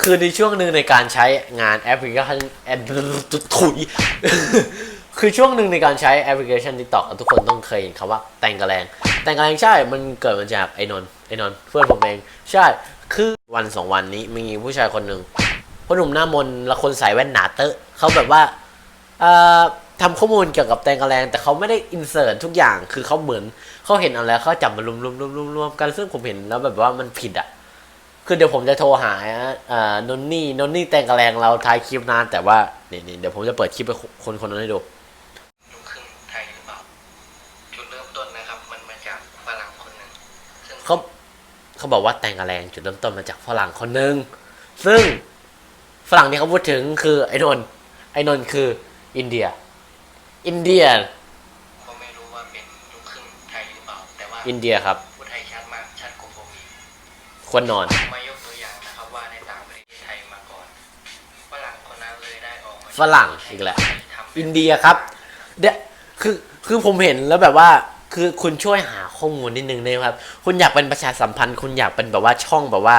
คือในช่วงหนึ่งในการใช้งานแอปพลิเคชันแอปถุยคือช่วงหนึ่งในการใช้แอปพลิเคชัน TikTok ทุกคนต้องเคยเห็นคำว่าแต่งกระแรงแต่งกระแรงใช่ มันเกิดมาจากไอ้นนไอ้นนเพื่อนผมเองใช่ คือวันสองวันนี้มีผู้ชายคนหนึ่งพ่อหนุ่มหน้ามนและคนใส่แว่นหนาเตอะเขาแบบว่าทำข้อมูลเกี่ยวกับแตงกระแรงแต่เขาไม่ได้อินเสิร์ตทุกอย่างคือเขาเหมือนเขาเห็นอะไรเขาจับมารวมรวมรวมรวมรวมกันซึ่งผมเห็นแล้วแบบว่ามันผิดอะ คือเดี๋ยวผมจะโทรหาเอ่อนนนี่นนนี่แตงกระแรงเราท้ายคลิปนานแต่ว่านี่นี่เดี๋ยวผมจะเปิดคลิปไปคนคนนั้นให้ดูลูกครึ่งไทยหรือเปล่าจุดเริ่มต้นนะครับ มันมาจากฝรั่งคนหนึ่งซึ่งเขาเขาบอกว่าแตงกระแรงจุดเริ่มต้นมาจากฝรั่งคนหนึ่งซึ่งฝรั่งที่เขาพูดถึงคือไอ้นนท์ไอ้นนท์คืออินเดีย อินเดียก็ไม่รู้ว่าเป็นลูกครึ่งไทยหรือเปล่าแต่ว่าอินเดียครับ ผู้ไทยชัดมากชัดกว่าผมอีก ควรนอน มายกตัวอย่างนะครับว่าในต่างประเทศไทยมาก่อนฝรั่งคนนั้นเลยได้ออกมาฝรั่งอีกแล้ว ทำอินเดียครับเดี๋ยวคือคือผมเห็นแล้วแบบว่าคือคุณช่วยหาข้อมูลนิดนึงได้ไหมครับ คุณอยากเป็นประชาสัมพันธ์ คุณอยากเป็นแบบว่าช่องแบบว่า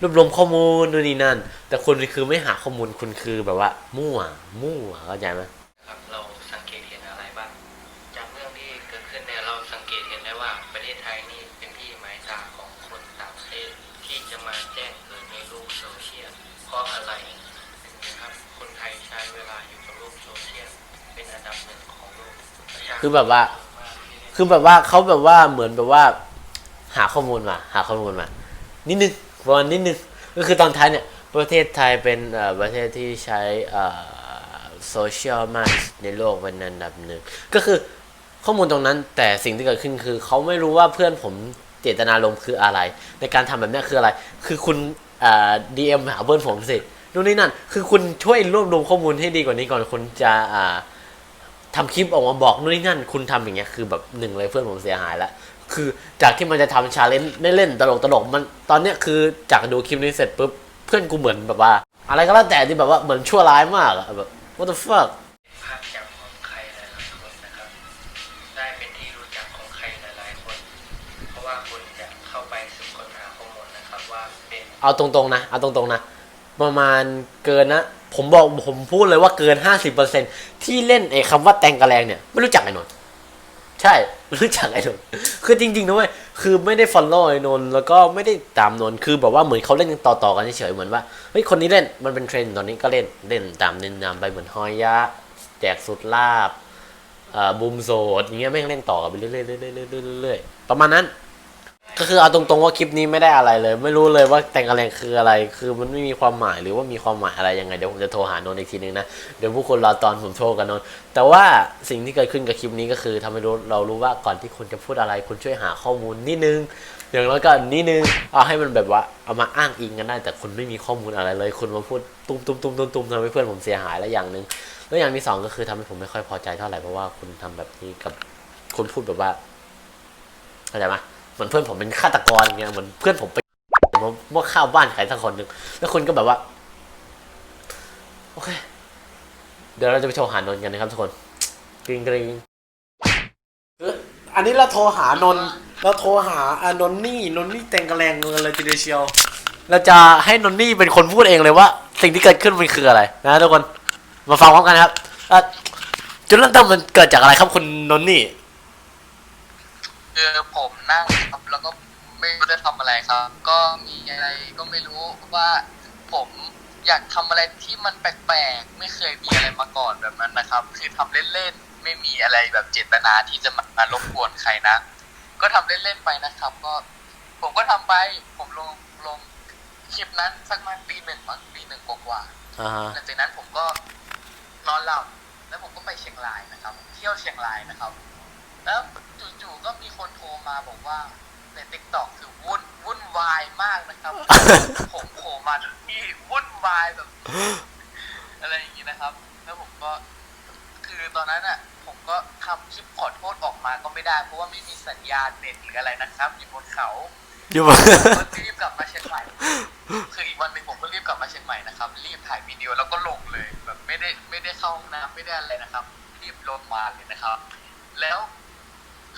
รวบรวมข้อมูลนู่นนี่นั่น แต่คุณคือไม่หาข้อมูลคุณคือแบบว่า มั่ว มั่วเข้าใจไหม โซเชียลเพราะอะไรนะครับคนไทยใช้เวลาอยู่กับโลกโซเชียลเป็นอันดับหนึ่งของโลกคือแบบว่า คือแบบว่าเขาแบบว่าเหมือนแบบว่า หาข้อมูลมา หาข้อมูลมา นิดนึงประมาณนิดนึงก็คือตอนท้ายเนี่ย ประเทศไทยเป็นประเทศที่ใช้โซเชียลมากในโลกเป็นอันดับหนึ่งก็คือข้อมูลตรงนั้นแต่สิ่งที่เกิดขึ้นคือเขาไม่รู้ว่าเพื่อนผมเจตนารมคืออะไร ในการทำแบบนี้คืออะไร คือคุณ ดีเอ็มหาเพื่อนผมสินู่นนี่นั่น คือคุณช่วยรวบรวมข้อมูลให้ดีกว่านี้ก่อนคุณจะอ่าทำคลิปออกมาบอกนู่นนี่นั่น คุณทำอย่างเงี้ยคือแบบหนึ่งเลยเพื่อนผมเสียหายล้วคือจากที่มันจะทำชาเลนจ์เล่นตลกตลกมันตอนเนี้ยคือจากดูคลิปนี้เสร็จปุ๊บเพื่อนกูเหมือนแบบว่า อะไรก็แล้วแต่ที่แบบว่าเหมือนชั่วร้ายมากอะแบบ what the fuck เอาตรงๆนะเอาตรงๆนะประมาณเกินนะผมบอกผมพูดเลยว่าเกิน50%ที่เล่นไอ้คำว่าแตงกระแรงเนี่ยไม่รู้จักไอ้นนท์ใช่ไม่รู้จักไอ้นนท์คือจริงๆนะเว้ยคือไม่ได้ follow ไอ้นนท์แล้วก็ไม่ได้ตามนนท์คือแบบว่าเหมือนเขาเล่นกันต่อๆกันเฉยๆเหมือนว่าเฮ้ยคนนี้เล่นมันเป็นเทรนด์ตอนนี้ก็เล่นเล่นตามเน้นนำไปเหมือนฮอยยะแจกสุดลาบอ่อบูมโซดอย่างเงี้ยแม่งเล่นต่อกันไปเรื่อยๆเรื่อยๆเรื่อยๆประมาณนั้น ก็คือเอาตรงๆว่าคลิปนี้ไม่ได้อะไรเลย ไม่รู้เลยว่าแต่งอะไรคืออะไร คือมันไม่มีความหมายหรือว่ามีความหมายอะไรยังไงเดี๋ยวผมจะโทรหานนท์อีกทีนึงนะเดี๋ยวผู้คนรอตอนผมโทรกับนนท์แต่ว่าสิ่งที่เกิดขึ้นกับคลิปนี้ก็คือทำให้รู้เรารู้ว่าก่อนที่คุณจะพูดอะไร คุณช่วยหาข้อมูลนิดนึงอย่างน้อยก็นิดนึงเอาให้มันแบบว่าเอามาอ้างอิงกันได้ แต่คุณไม่มีข้อมูลอะไรเลย คุณมาพูดตุ้มตุ้มตุ้มตุ้มตุ้มทำให้เพื่อนผมเสียหายแล้วอย่างหนึ่งแล้วอย่างที่สองก็คือทำให้ผมไม่ค่อยพอใจเท่าไหร่เพราะว่าคุณทำแบบนี้กับคุณพูดแบบว่าเข้าใจไหม เหมือนเพื่อนผมเป็นฆาตกรเงี้ยเหมือนเพื่อนผมไปมาว่าข้าวบ้านใครสักคนหนึ่งแล้วคุณก็แบบว่า โอเค เดี๋ยวเราจะไปโทรหานนท์กันนะครับทุกคนกริงกริงอันนี้เราโทรหานนท์เราโทรหาอานนท์นี่นนท์นี่แต่งกระแรงเงินเลยทีเดียวเชียวเราจะให้นนท์นี่เป็นคนพูดเองเลยว่า สิ่งที่เกิดขึ้นมันคืออะไร นะทุกคนมาฟังพร้อมกันนะครับเอ่อจุดเริ่มต้นมันเกิดจากอะไรครับคุณนนท์นี่ คือผมนั่งครับแล้วก็ไม่รู้จะทำอะไรครับ ก็มีอะไรก็ไม่รู้ว่าผมอยากทำอะไรที่มันแปลกๆ ไม่เคยมีอะไรมาก่อนแบบนั้นนะครับ คือทำเล่นๆ ไม่มีอะไรแบบเจตนาที่จะมารบกวนใครนะ ก็ทำเล่นๆไปนะครับ ก็ผมก็ทำไป ผมลงลงคลิปนั้นสักประมาณปีหนึ่งมั้งปีหนึ่งกว่าๆอ่าฮะหลังจากนั้นผมก็นอนหลับแล้วผมก็ไปเชียงรายนะครับ เที่ยวเชียงรายนะครับ แล้วจู่ๆก็มีคนโทรมาบอกว่าในติ๊กต็อกคือวุ่นวุ่นวายมากนะครับ ผมโผล่มาที่วุ่นวายแบบ อะไรอย่างนี้นะครับ แล้วผมก็ คือตอนนั้นอะ ผมก็ทำคลิปขอโทษออกมาก็ไม่ได้ เพราะว่าไม่มีสัญญาณเน็ตหรืออะไรนะครับอยู่บนเขาอยู่มาผมก็รีบกลับมาเชียงใหม่คืออีกวันหนึ่งผมก็รีบกลับมาเชียงใหม่นะครับ รีบถ่ายวิดีโอแล้วก็ลงเลยแบบไม่ได้ไม่ได้เข้าห้องน้ำไม่ได้อะไรนะครับ รีบลงมาเลยนะครับ แล้ว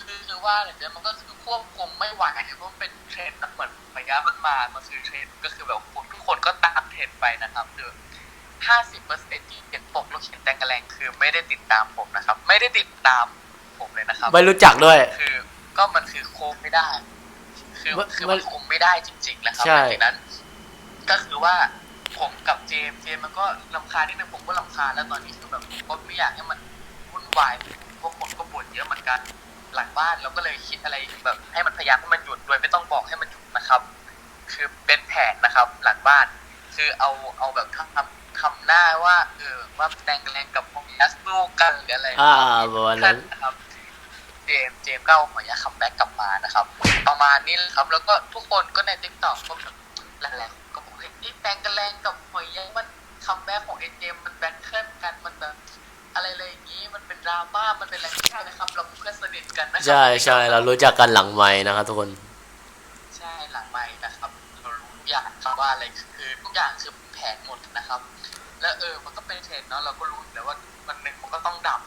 คือคือว่าเนี่ยมันก็คือควบคุมไม่ไหวเพราะมันเป็นเทรนด์นะเหมือนระยะมันมามันคือเทรนด์ก็คือแบบคนทุกคนก็ตามเทรรนด์ไปนะครับคือห้าสิบเปอร์เซ็นที่เห็นปกลูกชิ้นแตงกะแรงคือไม่ได้ติดตามผมนะครับ ไม่ได้ติดตามผมเลยนะครับ ไม่รู้จักด้วย คือก็มันคือคุมไม่ได้ คือมันคือมัมันนคุมไม่ได้จริงๆนะครับใช่หลังจากนั้น ก็คือว่าผมกับเจมส์เจมส์มันก็ลำคาญนิดนึงผมก็ลำคาญแล้วตอนนี้คือแบบผมก็ไม่อยากให้มันวุ่นวายพวกคนก็บ่นเยอะเหมือนกัน หลังบ้านเราก็เลยคิดอะไรแบบให้มันพยายามให้มันหยุดโดยไม่ต้องบอกให้มันหยุดนะครับ คือเป็นแผนนะครับ หลังบ้าน คือเอาเอาแบบทำทำหน้าว่าเออว่าแดงแรงกับพวกยัสลูกกันหรืออะไรอ่าประมาณนั้นนะครับเจมส์เจมส์ก็เอาหอยาคัมแบ็กกลับมานะครับ ประมาณนี้แหละครับ แล้วก็ทุกคนก็ในติ๊กต็อกก็แบบหลายๆก็บอกเฮ้ยนี่แปลงกันแรงกับหอยามันคัมแบ็กของเอเจมมันแบทเทิลกันมันแบบ อะไรเลยอย่างนี้มันเป็นดราม่ามันเป็นอะไรไม่ใช่นะครับเราเป็นเพื่อนสนิทกันนะครัใช่ใช่เรารู้จักกันหลังไม้นะครับทุกคน ใช่หลังไม้นะครับเรารู้ทุกอย่างครับว่าอะไรคือทุกอย่างคือแผนหมดนะครับ แล้วเออมันก็เป็นเทรนด์เนาะเราก็รู้อยู่แล้วว่ามันหนึ่งมันก็ต้องดับ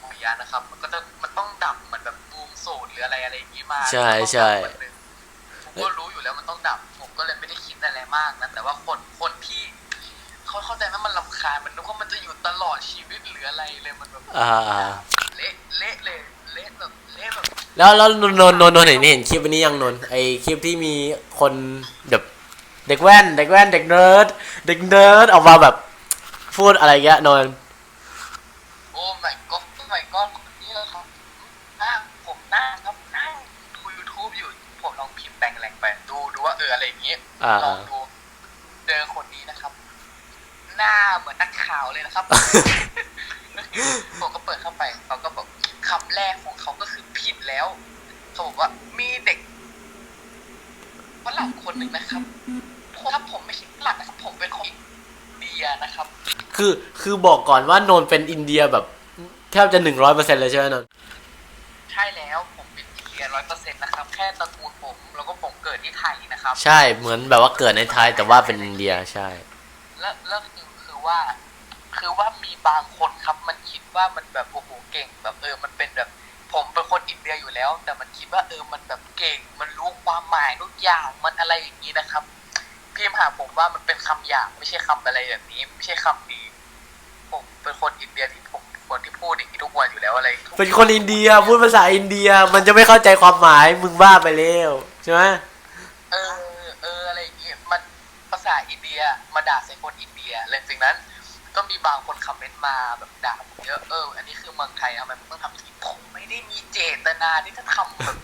หอยานะครับ มันก็จะมันต้องดับเหมือนแบบบูมสูตรหรืออะไรอะไรอย่างนี้มาใช่ใช่มันต้องดับเหมือนหนึ่งผมก็รู้อยู่แล้วมันต้องดับผมก็เลยไม่ได้คิดอะไรมากนะแต่ว่าคนคนที่ เขาเข้าใจว่ามันลำคาญมันนึกว่ามันจะอยู่ตลอดชีวิตหรืออะไรเลยมันแบบอ่าอ่าเละเละเลยเละแบบเละแบบแล้วแล้วนนท์นนท์นนท์นนท์เห็นเห็นคลิปอันนี้ยังนนท์ไอคลิปที่มีคนแบบเด็กแว่นเด็กแว่นเด็กเนิร์ดเด็กเนิร์ดออกมาแบบพูดอะไรเงี้ยนนท์โอ้ my god โอ้ my god คนนี้เลยครับนั่งผมนั่งครับนั่งดู YouTube อยู่ ผมลองพิมพ์แปลงแรงไปดูดูว่าเอออะไรอย่างงี้อ่าลองดูเจอคนนี้นะครับ หน้าเหมือนนักข่าวเลยนะครับ ผมก็เปิดเข้าไปเขาก็บอกคำแรกของเขาก็คือผิดแล้ว เขาบอกว่ามีเด็กฝรั่งคนหนึ่งนะครับผมครับผมไม่ใช่ฝรั่งนะครับผมเป็นคนอินเดียนะครับ คือคือบอกก่อนว่านนท์เป็นอินเดียแบบแทบจะหนึ่งร้อยเปอร์เซ็นต์เลยใช่ไหมนนท์ใช่แล้วผมเป็นอินเดียร้อยเปอร์เซ็นต์นะครับ แค่ตระกูลผมแล้วก็ผมเกิดที่ไทยนะครับ ใช่เหมือนแบบว่าเกิดในไทยแต่ว่าเป็นอินเดียใช่ แล้วแล้วคือคือ ว่า คือว่ามีบางคนครับมันคิดว่ามันแบบโอ้โหเก่งแบบเออ มันเป็นแบบ ผมเป็นคนอินเดียอยู่แล้ว แต่มันคิดว่าเออมันแบบเก่ง มันรู้ความหมายทุกอย่างมันอะไรอย่างนี้นะครับพิมหาผมว่ามันเป็นคำหยาบไม่ใช่คำอะไรแบบนี้ ไม่ใช่คำดี ผมเป็นคนอินเดียที่ผมคนที่พูดอย่างนี้ทุกวันอยู่แล้วอะไรเป็นคนอินเดียพูดภาษาอินเดีย มันจะไม่เข้าใจความหมายมึงบ้าไปแล้วใช่ไหม มีบางคนคอมเมนต์มาแบบด่าผมเยอะเอออันนี้คือเมืองไทยทำไมมึงต้องทำอย่างนี้ผมไม่ได้มีเจตนาที่จะทำแบบ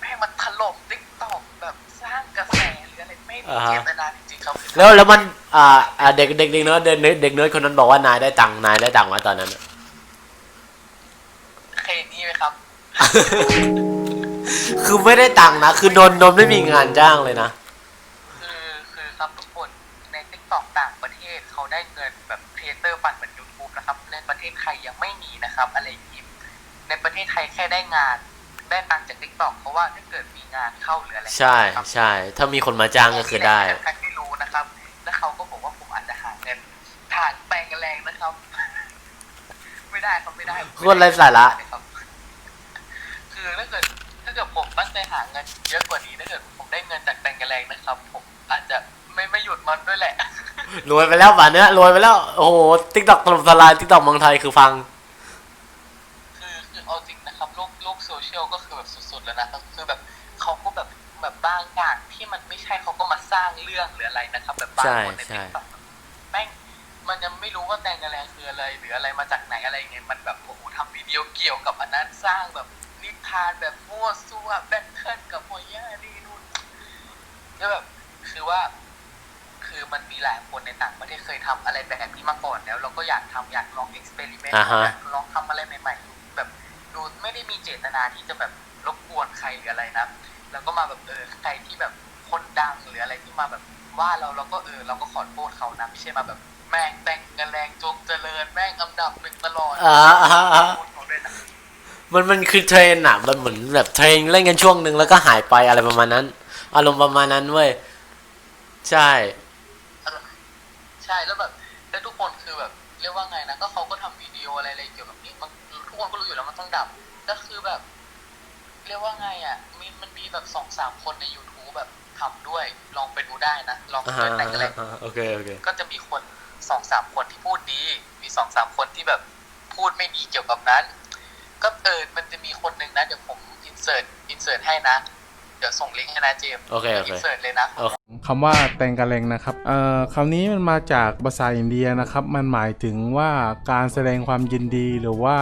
แม่งมันถล่มติ๊กต็อกแบบสร้างกระแสหรืออะไรไม่มีเจตนาจริงๆครับแล้วแล้วมันอ่าอ่าเด็กเด็กเด็กเนิร์ดเด็กเนิร์ดเด็กเนิร์ดคนนั้นบอกว่านายได้ตังค์นายได้ตังค์ไหมตอนนั้นอะเคยนี่ไหมครับคือไม่ได้ตังค์นะคือนนท์นนท์ไม่มีงานจ้างเลยนะ ทศไทยยังไม่มีนะครับ อะไรอย่างนี้ในประเทศไทยแค่ได้งาน ได้ตังค์จากติ๊กต็อกเพราะว่าถ้าเกิดมีงานเข้าหรืออะไรใช่นะครับใช่ ถ้ามีคนมาจ้างก็คือได้ใครไม่รู้นะครับ แล้วเขาก็บอกว่าผมอาจจะหาเงินฐานแปลงแรงนะครับ ไม่ได้ครับไม่ได้โคตรไร้สาระครับคือถ้าเกิดถ้าเกิดผมตั้งใจหาเงินเยอะกว่านี้ถ้าเกิดผมได้เงินจากแปลงแรงนะครับ ผมอาจจะไม่ไม่หยุดมันด้วยแหละ รวยไปแล้วป่านเนี้ยรวยไปแล้ว โอ้โหติ๊กต็อกถล่มทลายติ๊กต็อกเมืองไทยคือฟัง คือคือเอาจริงนะครับโลกโลกโซเชียลก็คือแบบสุดๆแล้วนะครับ คือแบบเขาก็แบบแบบบางอย่างที่มันไม่ใช่เขาก็มาสร้างเรื่องหรืออะไรนะครับ แบบบางคนในใช่ ติ๊กต็อกแม่งมันยังไม่รู้ว่าแตงกะแลคืออะไรหรืออะไรมาจากไหนอะไรเงี้ยมันแบบโอ้โหทำวิดีโอเกี่ยวกับอันนั้นสร้างแบบนิทานแบบมั่วซั่วแบทเทิลกับโมย่านี่นู่นแล้วแบบคือว่า คือมันมีหลายคนในต่างประเทศเคยทำอะไรแบบนี้มาก่อนแล้ว เราก็อยากทำอยากลองเอ็กซ์เพร์เมนต์อ่าฮะอยากลองทำอะไรใหม่ๆแบบดูไม่ได้มีเจตนาที่จะแบบรบกวนใครหรืออะไรนะแล้วก็มาแบบเออใครที่แบบคนดังหรืออะไรที่มาแบบว่าเราเราก็เออเราก็ขอโทษเขานะไม่ใช่มาแบบแม่งแต่งกันแรงจงเจริญแม่งอันดับหนึ่งตลอดอ่าอ่าอ่าขอโทษเขาด้วยนะมันมันคือเทรนอะมันเหมือนแบบเทรนเล่นกันช่วงหนึ่งแล้วก็หายไปอะไรประมาณนั้น อารมณ์ประมาณนั้นเว้ยใช่ ใช่แล้วแบบแล้วทุกคนคือแบบเรียกว่าไงนะก็เขาก็ทำวิดีโออะไรอะไรเกี่ยวกับนี้มันทุกคนก็รู้อยู่แล้วมันต้องดับก็คือแบบ เรียกว่าไงอะมีมันมีแบบสองสามคนใน YouTube แบบททำด้วยลองไปดูได้นะ ลองอ่าเปิดแต่งอะไรอ่าโอเคโอเคก็จะมีคนสองสามคนที่พูดดี มีสองสามคนที่แบบพูดไม่ดีเกี่ยวกับนั้น ก็เออมันจะมีคนหนึ่งนะเดี๋ยวผมอินเสิร์ตอินเสิร์ตให้นะเดี๋ยวส่งลิงก์ให้นะเจมส์โอเคโอเคอินเสิร์ตเลยนะคำว่าแตงกะเลงนะครับเอ่อคำนี้มันมาจากภาษาอินเดียนะครับ มันหมายถึงว่าการแสดงความยินดีหรือว่า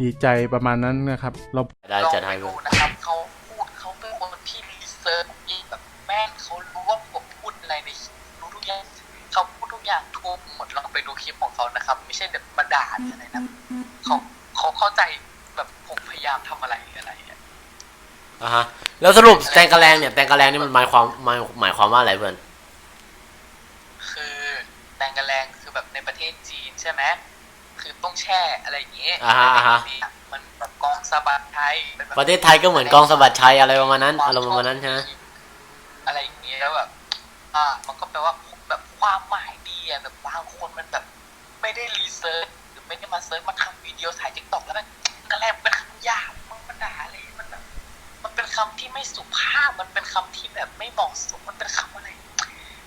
ดีใจประมาณนั้นนะครับ เราได้ลองจัดไปให้ดูเพื่อนนะครับเขาพูดเขาเป็นคนที่รีเสิร์ชอีกแบบแม่งเขารู้ว่าผมพูดอะไรในรู้ทุกอย่างเขาพูดทุกอย่างทุกหมดลองไปดูคลิปของเขานะครับ ไม่ใช่แบบมาด่าหรืออะไรนะเขาเขาเข้าใจแบบผมพยายามทำอะไรอะไร อย่างเงี้ยอะฮะ แล้วสรุปแตงกะแรงเนี่ยแตงกะแรงนี่มันหมายความหมายหมายความว่าอะไรเพื่อน คือแตงกะแรงคือแบบในประเทศจีนใช่ไหมคือต้องแช่อะไรอย่างเงี้ยอ่าฮะอ่าฮะ มันแบบกองสะบัดไทยเป็นแบบประเทศไทยก็เหมือนกองสะบัดชัยอะไรประมาณนั้นอารมณ์ประมาณนั้นใช่ไหมอะไรอย่างเงี้ยแล้วแบบอ่า มันก็แปลว่าแบบความหมายดีอะแบบบางคนมันแบบ ไม่ได้รีเสิร์ชหรือไม่ได้มาเซิร์ชมาทำวิดีโอถ่ายทิกตอกแล้วมันก็แลบเป็นคำหยาบ คำที่ไม่สุภาพมันเป็นคำที่แบบไม่เหมาะสมมันเป็นคำอะไร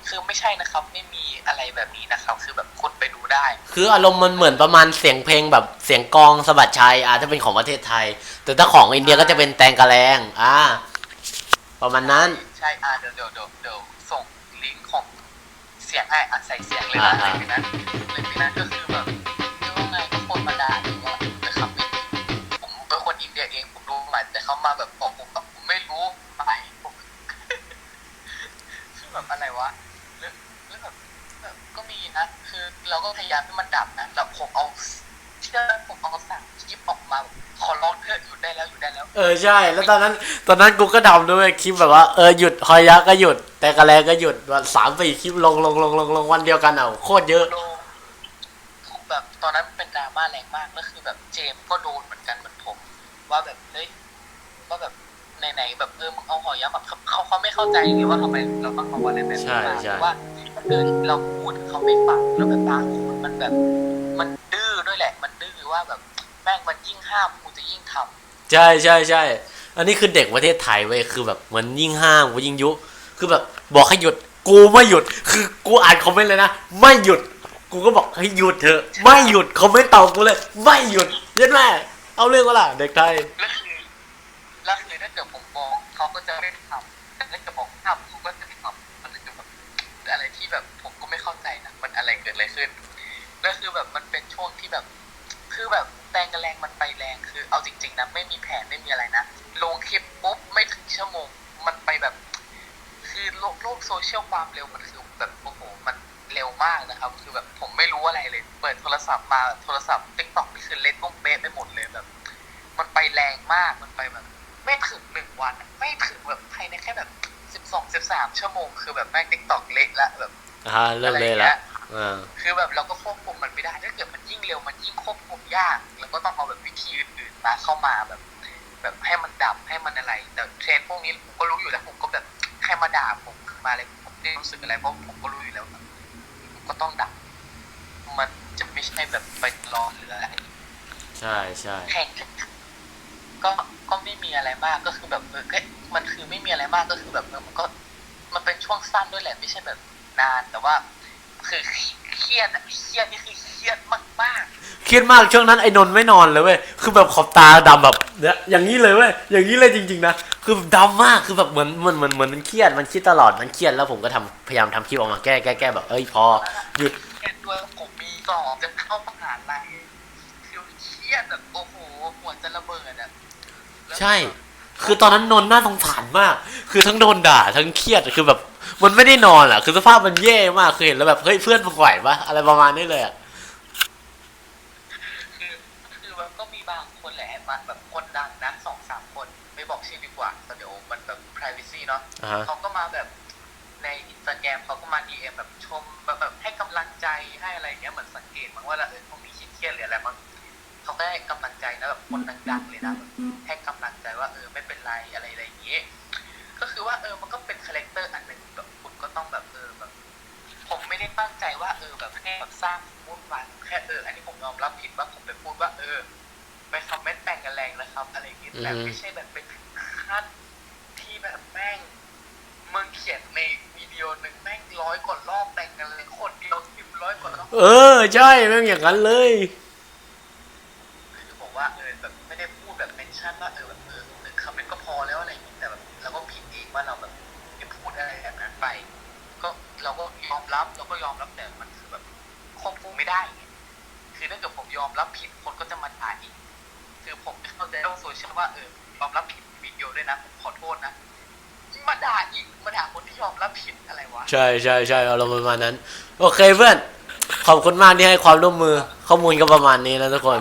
คือไม่ใช่นะครับ ไม่มีอะไรแบบนี้นะครับ คือแบบคุณไปดูได้ คืออารมณ์มันเหมือนประมาณเสียงเพลงแบบเสียงกลองสะบัดชัยอะถ้าเป็นของประเทศไทย แต่ถ้าของอินเดียก็จะเป็นแตงกะแรงอ่าประมาณนั้น ใช่อ่าเดี๋ยวเดี๋ยวเดี๋ยวเดี๋ยวส่งลิงก์ของเสียงให้อะใส่เสียงเลยนะอ่าหนึ่งในนั้นหนึ่งในนั้นก็คือ เออใช่ แล้วตอนนั้นตอนนั้นกูก็ทำด้วยคลิปแบบว่าเออหยุดฮอยะก็หยุด แต่กะแลก็หยุดวันสามสี่คลิปลงลงลงลงลงวันเดียวกันอะโคตรเยอะโดนแบบตอนนั้นเป็นดราม่าแรงมากแล้วคือแบบเจมส์ก็โดนเหมือนกันเหมือนผม ว่าแบบเฮ้ยว่าแบบไหนๆแบบเออมึงเอาหอยยักษ์แบบเขาเขาเขาไม่เข้าใจไงว่าทำไมเราต้องเอาอะไรแบบนี้ใช่มาใช่ว่าเออเราพูดเขาไม่ฟังแล้วแบบบางคนมันแบบ มันดื้อด้วยแหละ มันดื้อว่าแบบแม่งมันยิ่งห้ามกูจะยิ่งทำ ใช่ใช่ใช่อันนี้คือเด็กประเทศไทยเว้ยคือแบบเหมือนยิ่งห้ามกูยิ่งยุ คือแบบบอกให้หยุดกูไม่หยุด คือกูอ่านคอมเมนต์เลยนะไม่หยุด กูก็บอกให้หยุดเถอะ ไม่หยุดคอมเมนต์ตอบกูเลย ไม่หยุดเย็นแม่เอาเรื่องวะล่ะเด็กไทย แล้ว ม่มีแผนไม่มีอะไรนะ ลงคลิปปุ๊บไม่ถึงชั่วโมง มันไปแบบ คือโลกโลกโซเชียลความเร็วมันคือแบบโอ้โหมันเร็วมากนะครับ คือแบบผมไม่รู้อะไรเลย เปิดโทรศัพท์มาโทรศัพท์ติ๊กต็อกนี่คือเล่นตุ้มเป๊ะไปหมดเลยแบบ มันไปแรงมากมันไปแบบ ไม่ถึงหนึ่งวันอะไม่ถึงแบบภายในแค่แบบสิบสองสิบสามชั่วโมง คือแบบแม่งติ๊กต็อกเละละแบบอ่าเริ่มเลยละอ่า คือแบบเราก็ควบคุมมันไม่ได้ถ้าเกิดมันยิ่งเร็วมันยิ่งควบคุมยากแล้วก็ต้องเอาแบบวิธีอื่นๆมาเข้ามาแบบ แบบให้มันดับให้มันอะไร แต่เทรนด์พวกนี้ผมก็รู้อยู่แล้วผมก็แบบใครมาด่าผมขึ้นมาเลยผมไม่รู้สึกอะไรเพราะผมก็รู้อยู่แล้วแบบผมก็ต้องดับ มันจะไม่ใช่แบบไปรอหรืออะไรใช่ใช่แข่งก็ก็ไม่มีอะไรมากก็คือแบบเออก็มันคือไม่มีอะไรมากก็คือแบบเออมันก็ มันเป็นช่วงสั้นด้วยแหละไม่ใช่แบบนานแต่ว่า คือเครียดอะเครียดนี่คือเครียดมากเครียดมากช่วงนั้นไอ้นนท์ไม่นอนเลยเว้ย คือแบบขอบตาดำแบบเนี่ยอย่างนี้เลยเว้ย อย่างนี้เลยจริง ๆนะ คือดำมาก คือแบบเหมือนเหมือนเหมือนเหมือนมันเครียด มันคิดตลอด มันเครียด แล้วผมก็ทำพยายามทำคลิปออกมาแก้แก้แก้แบบ เอ้ยพอหยุด ๆเครียดด้วยผมมีสอบจะเข้ามหาลัยคือเครียดแบบโอ้โหหัวจะระเบิดอะแล้วใช่ คือตอนนั้นนนท์น่าสงสารมาก คือทั้งโดนด่าทั้งเครียด คือแบบ มันไม่ได้นอนอะ คือสภาพมันแย่มากคือเห็นแล้วแบบเฮ้ยเพื่อนมึงไหวปะอะไรประมาณนี้เลยอะคือคือแบบก็มีบางคนแหละมาแบบคนดังนะสองสามคนไม่บอกชื่อดีกว่าแต่เดี๋ยวมันแบบ privacy เนาะอ่าฮะเขาก็มาแบบในอินสตาแกรมเขาก็มาดีเอ็มแบบชมแบบแบบให้กำลังใจให้อะไรอย่างเงี้ยเหมือนสังเกตมั้งว่าเออพวกนี้คิดเครียดหรืออะไรมั้งเขาก็ให้กำลังใจนะแบบคนดังๆเลยนะแบบให้กำลังใจว่าเออไม่เป็นไรอะไรอะไรอย่างเงี้ย ก็คือว่าเออมันก็เป็นคาแรคเตอร์อันหนึ่งแบบคุณก็ต้องแบบเออแบบ ผมไม่ได้ตั้งใจว่าเออแบบให้แบบสร้างวุ่นวายแค่เออ อันนี้ผมยอมรับผิดว่าผมไปพูดว่า เออไปคอมเมนต์แต่งกันแรงนะครับ อะไรอย่างเงี้ยแต่ไม่ใช่แบบเป็นขั้นที่แบบแม่งมึงเขียนในวิดีโอหนึ่งแม่งร้อยกว่ารอบแต่งกันเลยคนเดียวพิมร้อยกว่ารอบเออ ใช่แม่งอย่างนั้นเลย ยอมรับผิดคนก็จะมาด่าอีกคือผมเข้าใจโลกโซเชียลว่าเออยอมรับผิดวิดีโอด้วยนะผมขอโทษนะมาด่าอีกมาด่าคนที่ยอมรับผิดอะไรวะใช่ใช่ใช่อารมณ์ประมาณนั้น โอเคเพื่อนขอบคุณมากที่ให้ความร่วมมือข้อมูลก็ประมาณนี้นะทุกคน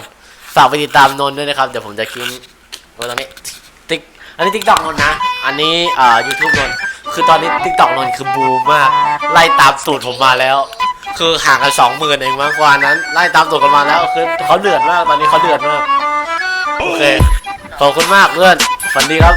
ฝากไปติดตามนนท์ด้วยนะครับเดี๋ยวผมจะคิมโอ้ตอนนี้ติ๊กอันนี้ติ๊กต็อกนนท์นะ อันนี้อ่ายูทูบนนท์คือตอนนี้ติ๊กต็อกนนท์คือบูมมาก ไล่ตามสูตรผมมาแล้ว คือห่างกันสองหมื่นเองมากกว่านั้น ไล่ตามตัวกันมาแล้วคือเขาเดือดมากตอนนี้เขาเดือดมาก โอเค ขอบคุณมากเพื่อนฝันดีครับ